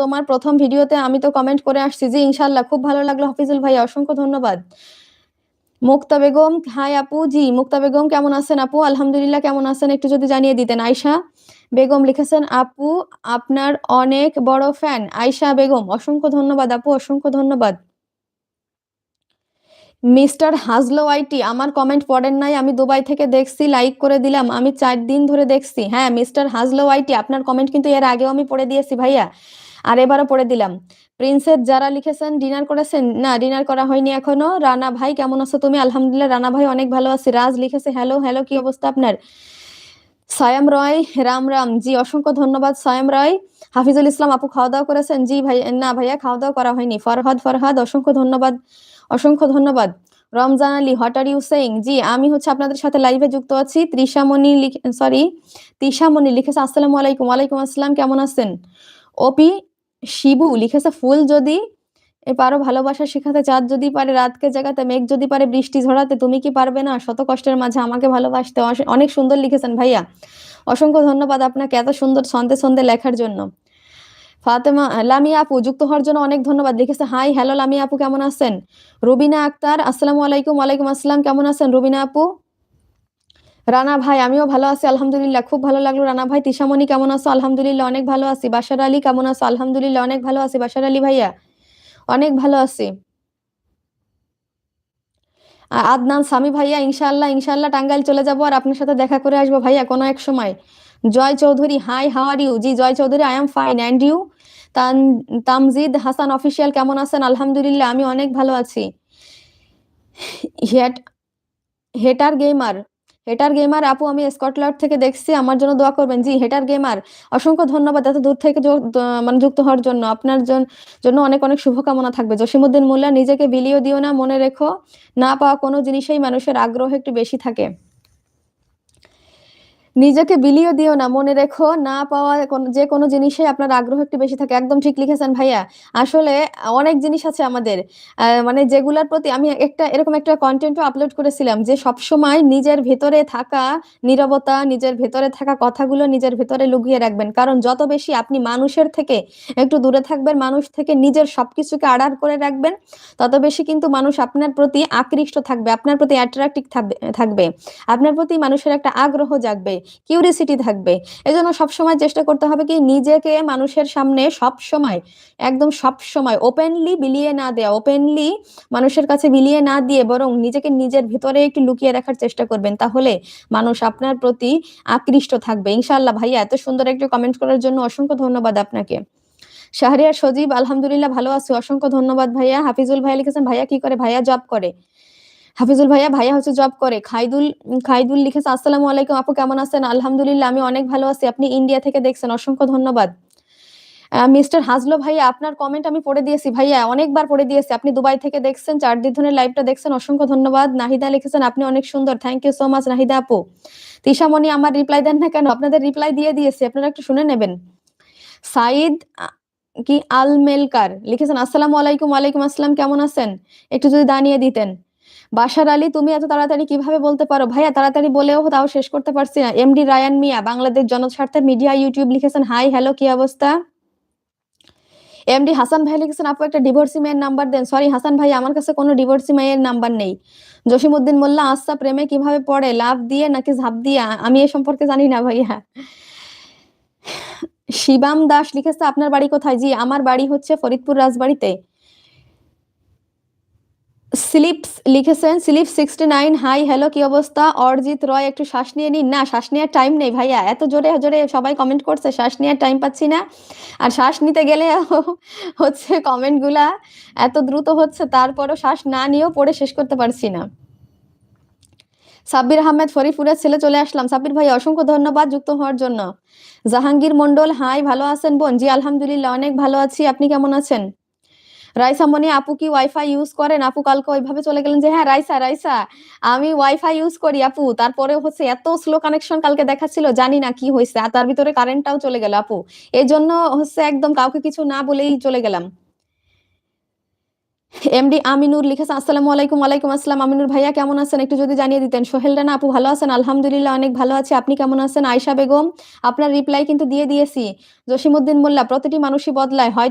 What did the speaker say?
তোমার প্রথম ভিডিওতে আমি তো কমেন্ট করে আসছি জি ইনশাল্লাহ খুব ভালো লাগল। হাফিজুল ভাই অসংখ্য ধন্যবাদ। মুক্তা বেগম, হাই আপু। জি, মুক্তা বেগম, কেমন আছেন আপু? আলহামদুলিল্লাহ, কেমন আছেন? একটু যদি জানিয়ে দিতেন। আয়শা বেগম লিখেছেন, আপু, আপনার অনেক বড় ফ্যান আয়শা বেগম, অসংখ্য ধন্যবাদ আপু, অসংখ্য ধন্যবাদ। মিস্টার হাজলো আইটি, আমার কমেন্ট পড়েন নাই, আমি দুবাই থেকে দেখছি লাইক করে দিলাম, আমি চার দিন ধরে দেখছি। হ্যাঁ মিস্টার হাজলো আইটি, আপনার কমেন্ট কিন্তু এর আগেও আমি পড়ে দিয়েছি ভাইয়া। আর এবারও পড়ে দিলাম। প্রিন্সেস যারা লিখেছেন, ডিনার করেছেন? না, ডিনার করা হয়নি এখনও। রানা ভাই, কেমন আছো তুমি? আলহামদুলিল্লাহ, রানা ভাই অনেক ভালো আছি। রাজ লিখেছে, হ্যালো হ্যালো, কি অবস্থা আপনার? সায়াম রয়, রাম রাম। জি, অসংখ্য ধন্যবাদ, সায়াম রয়। হাফিজুল ইসলাম, আপু খাওয়া দাওয়া করেছেন? জি, ভাই, না, ভাইয়া খাওয়া দাওয়া করা হয়নি। ফরহাদ ফরহাদ, অসংখ্য ধন্যবাদ অসংখ্য ধন্যবাদ। Ramzan Ali, what are you saying? জি, আমি হচ্ছে আপনাদের সাথে লাইভে যুক্ত আছি। ত্রিশামণি সরি তিশামণি লিখেছে, আসসালামু আলাইকুম, ওয়ালাইকুম আসসালাম, কেমন আছেন? ওপি শিবু লিখেছে, ফুল যদি পারো ভালোবাসা শেখাতে, চাঁদ যদি পারে রাতকে জাগাতে, মেঘ যদি পারে বৃষ্টি ঝরাতে, তুমি কি পারবে না? শত কষ্টের মাঝে আমাকে ভালোবাসতে। অনেক সুন্দর লিখেছেন ভাইয়া। অসংখ্য ধন্যবাদ আপনাকে এত সুন্দর ছন্দে ছন্দে লেখার জন্য। ফাতেমা লামিয়া আপু, যুক্ত হওয়ার জন্য অনেক ধন্যবাদ। লিখেছে, হাই, হ্যালো লামিয়া আপু, কেমন আছেন? রুবিনা আক্তার, আসসালামু আলাইকুম, ওয়ালাইকুম আসসালাম, কেমন আছেন রুবিনা আপু? রানা ভাই, আমিও ভালো আছি, আলহামদুলিল্লাহ, খুব ভালো লাগল। রানা ভাই, তিশামণি, কেমন আছো? আলহামদুলিল্লাহ, অনেক ভালো আছি। বাশার আলী, কেমন আছো? আলহামদুলিল্লাহ, অনেক ভালো আছি। বাশার আলী ভাইয়া, অনেক ভালো আছি। আদনান স্বামী ভাইয়া, ইনশাআল্লাহ ইনশাআল্লাহ টাঙ্গাইল চলে যাব আর আপনার সাথে দেখা করে আসব ভাইয়া কোনো এক সময়। Joy Chowdhury, hi, how are you? G, Joy Chowdhury, I am fine. And you? Tamjid Hasan, official, কেমন আছেন? আলহামদুলিল্লাহ, আমি অনেক ভালো আছি। হেট, হেটার গেমার হেটার গেমার, আপু, আমি স্কটল্যান্ড থেকে দেখছি, আমার জন্য দোয়া করবেন। জি, হেটার গেমার, অসংখ্য ধন্যবাদ এত দূর থেকে মানে যুক্ত হওয়ার জন্য। আপনার জন- জন্য অনেক অনেক শুভকামনা থাকবে। জসিমুদ্দিন মোল্লা, নিজেকে বিলিয়ে দিও না, মনে রেখো, না পাওয়া কোনো জিনিসেই মানুষের আগ্রহ একটু বেশি থাকে। নিজেকে বিলিয়ে দিও না, মনে রেখো না পাওয়া যে কোনো জিনিসে আপনার আগ্রহ একটু বেশি থাকে। একদম ঠিক লিখেছেন ভাইয়া। আসলে অনেক জিনিস আছে আমাদের মানে যেগুলার প্রতি আমি একটা, এরকম একটা কন্টেন্টও আপলোড করেছিলাম যে সব সময় নিজের ভেতরে থাকা নীরবতা, নিজের ভেতরে থাকা কথাগুলো নিজের ভেতরে লুকিয়ে রাখবেন। কারণ যত বেশি আপনি মানুষের থেকে, একটু দূরে থাকবেন, মানুষ থেকে নিজের সবকিছুকে আড়াল করে রাখবেন, তত বেশি কিন্তু মানুষ আপনার প্রতি আকৃষ্ট থাকবে, আপনার প্রতি অ্যাট্রাক্টিভ থাকবে। আপনার প্রতি মানুষের একটা আগ্রহ জাগবে। কিউরিসিটি থাকবে। এজন্য সবসময় চেষ্টা করতে হবে কি নিজেকে মানুষের সামনে সব সময় একদম সব সময় ওপেনলি বিলিয়ে না দেয়া ওপেনলি মানুষের কাছে বিলিয়ে না দিয়ে বরং নিজেকে নিজের ভিতরে একটু লুকিয়ে রাখার চেষ্টা করবেন। তাহলে মানুষ আপনার প্রতি আকৃষ্ট থাকবে। ইনশাআল্লাহ ভাইয়া, এত সুন্দর একটা কমেন্ট করার জন্য অসংখ্য ধন্যবাদ আপনাকে। শাহরিয়ার সজীব, আলহামদুলিল্লাহ ভালো আছি। অসংখ্য ধন্যবাদ ভাইয়া। হাফিজুল ভাইয়া লিখেছেন, ভাইয়া কি করে? ভাইয়া জব করে। হাফিজুল ভাইয়া ভাইয়া হচ্ছে জব করে। খাইদুল খাইদুল লিখেছে আসসালামু আলাইকুম আপু, কেমন আছেন? আলহামদুলিল্লাহ, আমি অনেক ভালো আছি। আপনি ইন্ডিয়া থেকে দেখছেন, অসংখ্য ধন্যবাদ। মিস্টার হাজলো ভাইয়া, আপনার কমেন্ট আমি পড়ে দিয়েছি ভাইয়া, অনেকবার পড়ে দিয়েছি। আপনি দুবাই থেকে দেখছেন চার দিন ধরে লাইভটা দেখছেন, অসংখ্য ধন্যবাদ। নাহিদা লিখেছেন, আপনি অনেক সুন্দর thank you so much Nahida আপু। তিশামণি, আমার রিপ্লাই দেন না কেন? আপনাদের রিপ্লাই দিয়ে দিয়েছি, আপনারা একটু শুনে নেবেন। সাইদ কি, আলমেলকার লিখেছেন, আসসালামু আলাইকুম, ওয়ালাইকুম আসসালাম, কেমন আছেন? একটু যদি দাঁড়িয়ে দিতেন। বাশার আলী, তুমি এত তাড়াতাড়ি কীভাবে বলতে পারো? ভাইয়া, তাড়াতাড়ি বলেও তাও শেষ করতে পারছি না। এমডি রায়ান মিয়া, বাংলাদেশ জনস্বার্থে মিডিয়া, ইউটিউব লিখেছেন, হাই, হ্যালো, কি অবস্থা? এমডি হাসান ভাই লিখেছেন, আপু, একটা ডিভোর্সি মেয়ের নাম্বার দেন। সরি হাসান ভাই, আমার কাছে কোনো ডিভোর্সি মেয়ের নাম্বার নেই। জসিমউদ্দিন মোল্লা আচ্ছা প্রেমে কীভাবে পড়ে? লাভ দিয়ে নাকি ঝাঁপ দিয়ে? আমি এ সম্পর্কে জানি না, ভাইয়া। শিবাম দাস লিখেছে, আপনার বাড়ি কোথায়? জি, আমার বাড়ি হচ্ছে ফরিদপুর রাজবাড়িতে। স্লিপস লিখেছেন, slip sixty nine hi hello কি অবস্থা? অরিজিৎ রয়, একটু শ্বাস নিয়ে নিন। না, শ্বাস নেওয়ার টাইম নেই ভাইয়া। এত জোরে জোরে সবাই কমেন্ট করছে, শ্বাস নেওয়ার টাইম পাচ্ছি না। আর শ্বাস নিতে গেলে হচ্ছে কমেন্টগুলা এত দ্রুত হচ্ছে, তারপরও শ্বাস না নিয়েও পড়ে শেষ করতে পারছি না। সাব্বির আহমেদ ফরিদপুরের ছেলে চলে আসলাম। সাব্বির ভাই, অসংখ্য ধন্যবাদ যুক্ত হওয়ার জন্য। জাহাঙ্গীর মন্ডল হাই ভালো আছেন বোন? জি, আলহামদুলিল্লাহ, অনেক ভালো আছি। আপনি কেমন আছেন? রাইসা, মনি, আপু কি ওয়াইফাই ইউজ করেন? আপু কালকে ওইভাবে চলে গেলেন যে হ্যাঁ রাইসা রাইসা, আমি ওয়াইফাই ইউজ করি, আপু। তারপরে হচ্ছে এত স্লো কানেকশন কালকে দেখাচ্ছিল, জানি না কি হয়েছে, আর তার ভিতরে কারেন্টটাও চলে গেল, আপু। এই জন্য হচ্ছে একদম কাউকে কিছু না বলেই চলে গেলাম। এমডি আমিনুর লিখেছে, আসসালামু আলাইকুম, ওয়ালাইকুম আসসালাম। আমিনুর ভাইয়া, কেমন আছেন? একটু যদি জানিয়ে দিতেন, সোহেল রানা আপু ভালো আছেন? আলহামদুলিল্লাহ, অনেক ভালো আছে। আপনি কেমন আছেন? আয়শা বেগম, আপনার রিপ্লাই কিন্তু দিয়ে দিয়েছি। জসিমউদ্দিন মোল্লা, প্রতিটি মানুষই বদলায়। হয়